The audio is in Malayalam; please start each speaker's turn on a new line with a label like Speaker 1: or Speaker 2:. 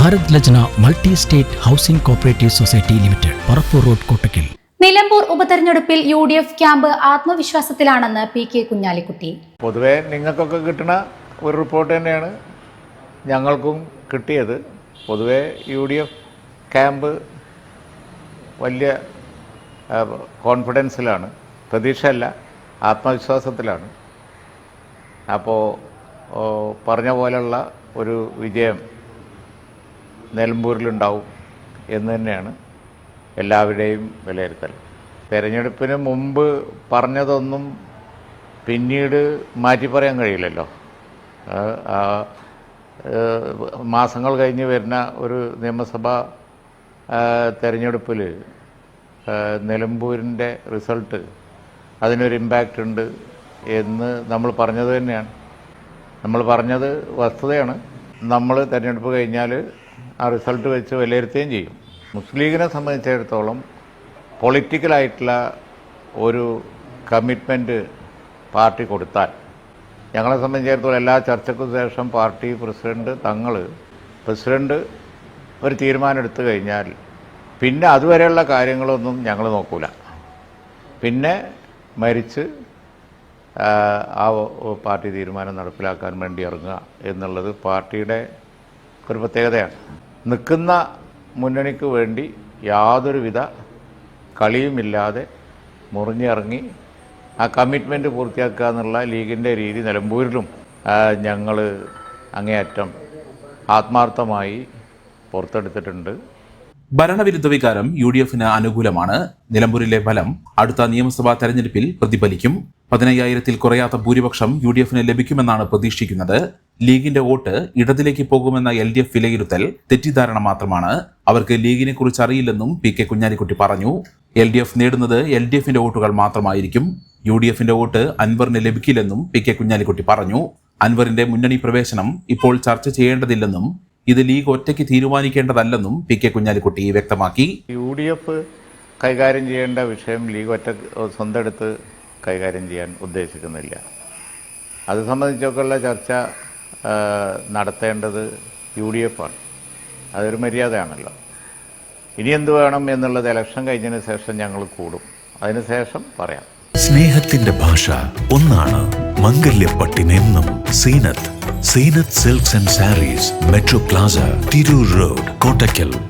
Speaker 1: Bharat Lajna multi state housing cooperative society limited Parappur road Kottakkal.
Speaker 2: Nilambur ഉപതെരഞ്ഞെടുപ്പിൽ യു ഡി എഫ് ക്യാമ്പ് ആത്മവിശ്വാസത്തിലാണെന്ന് പി കെ കുഞ്ഞാലിക്കുട്ടി.
Speaker 3: പൊതുവേ നിങ്ങൾക്കൊക്കെ കിട്ടുന്ന ഒരു റിപ്പോർട്ട് തന്നെയാണ് ഞങ്ങൾക്കും കിട്ടിയത്. പൊതുവേ യു ഡി എഫ് ക്യാമ്പ് വലിയ കോൺഫിഡൻസിലാണ്. പ്രതീക്ഷയല്ല ആത്മവിശ്വാസത്തിലാണ്. അപ്പോൾ പറഞ്ഞ പോലെയുള്ള ഒരു വിജയം നിലമ്പൂരിലുണ്ടാവും എന്ന് തന്നെയാണ് എല്ലാവരുടെയും വിലയിരുത്തൽ. തെരഞ്ഞെടുപ്പിന് മുമ്പ് പറഞ്ഞതൊന്നും പിന്നീട് മാറ്റി പറയാൻ കഴിയില്ലല്ലോ. മാസങ്ങൾ കഴിഞ്ഞ് വരുന്ന ഒരു നിയമസഭാ തെരഞ്ഞെടുപ്പിൽ നിലമ്പൂരിന്റെ റിസൾട്ട് അതിനൊരു ഇമ്പാക്റ്റ് ഉണ്ട് എന്ന് നമ്മൾ പറഞ്ഞത് തന്നെയാണ്. നമ്മൾ പറഞ്ഞത് വസ്തുതയാണ്. നമ്മൾ തിരഞ്ഞെടുപ്പ് കഴിഞ്ഞാൽ ആ റിസൾട്ട് വെച്ച് വിലയിരുത്തുകയും ചെയ്യും. മുസ്ലിം ലീഗിനെ സംബന്ധിച്ചിടത്തോളം പൊളിറ്റിക്കലായിട്ടുള്ള ഒരു കമ്മിറ്റ്മെന്റ് പാർട്ടി കൊടുത്താൽ ഞങ്ങളെ സംബന്ധിച്ചിടത്തോളം എല്ലാ ചർച്ചയ്ക്കും ശേഷം പാർട്ടി പ്രസിഡന്റ് തങ്ങൾ പ്രസിഡന്റ് ഒരു തീരുമാനം എടുത്തു കഴിഞ്ഞാൽ പിന്നെ അതുവരെയുള്ള കാര്യങ്ങളൊന്നും ഞങ്ങൾ നോക്കൂല. പിന്നെ മരിച്ച് ആ, പാർട്ടി തീരുമാനം നടപ്പിലാക്കാൻ വേണ്ടി ഇറങ്ങുക എന്നുള്ളത് പാർട്ടിയുടെ ഒരു പ്രത്യേകതയാണ്. നിൽക്കുന്ന മുന്നണിക്ക് വേണ്ടി യാതൊരുവിധ കളിയുമില്ലാതെ മുറിഞ്ഞിറങ്ങി ആ കമ്മിറ്റ്മെന്റ് പൂർത്തിയാക്കുക എന്നുള്ള ലീഗിന്റെ രീതി നിലമ്പൂരിലും ഞങ്ങൾ അങ്ങേയറ്റം ആത്മാർത്ഥമായി പുറത്തെടുത്തിട്ടുണ്ട്.
Speaker 4: ഭരണവിരുദ്ധ വികാരം യു ഡി എഫിന് അനുകൂലമാണ്. നിലമ്പൂരിലെ ഫലം അടുത്ത നിയമസഭാ തെരഞ്ഞെടുപ്പിൽ പ്രതിഫലിക്കും. പതിനയ്യായിരത്തിൽ കുറയാത്ത ഭൂരിപക്ഷം യു ഡി എഫിന് ലഭിക്കുമെന്നാണ് പ്രതീക്ഷിക്കുന്നത്. ലീഗിന്റെ വോട്ട് ഇടതിലേക്ക് പോകുമെന്ന എൽ ഡി എഫ് വിലയിരുത്തൽ തെറ്റിദ്ധാരണ മാത്രമാണ്. അവർക്ക് ലീഗിനെ കുറിച്ച് അറിയില്ലെന്നും പി കെ കുഞ്ഞാലിക്കുട്ടി പറഞ്ഞു. എൽ ഡി എഫ് നേടുന്നത് എൽ ഡി എഫിന്റെ വോട്ടുകൾ മാത്രമായിരിക്കും. യു ഡി എഫിന്റെ വോട്ട് അൻവറിന് ലഭിക്കില്ലെന്നും പി കെ കുഞ്ഞാലിക്കുട്ടി പറഞ്ഞു. അൻവറിന്റെ മുന്നണി പ്രവേശനം ഇപ്പോൾ ചർച്ച ചെയ്യേണ്ടതില്ലെന്നും ഇത് ലീഗ് ഒറ്റയ്ക്ക് തീരുമാനിക്കേണ്ടതല്ലെന്നും പി കെ കുഞ്ഞാലിക്കുട്ടി വ്യക്തമാക്കി.
Speaker 3: യു ഡി എഫ് കൈകാര്യം ചെയ്യേണ്ട വിഷയം ലീഗ് ഒറ്റ സ്വന്തം എടുത്ത് കൈകാര്യം ചെയ്യാൻ ഉദ്ദേശിക്കുന്നില്ല. അത് സംബന്ധിച്ചൊക്കെയുള്ള ചർച്ച നടത്തേണ്ടത് യു ഡി എഫ് ആണ് അതൊരു മര്യാദയാണല്ലോ. ഇനി എന്ത് വേണം എന്നുള്ളത് ഇലക്ഷൻ കഴിഞ്ഞതിന് ശേഷം ഞങ്ങൾ കൂടും. അതിനുശേഷം പറയാം.
Speaker 5: സ്നേഹത്തിന്റെ ഭാഷ ഒന്നാണ് മംഗല്യപ്പട്ടിനെന്നും Zeenath. Zeenath silks and sarees metro plaza Tirur road Kottakkal.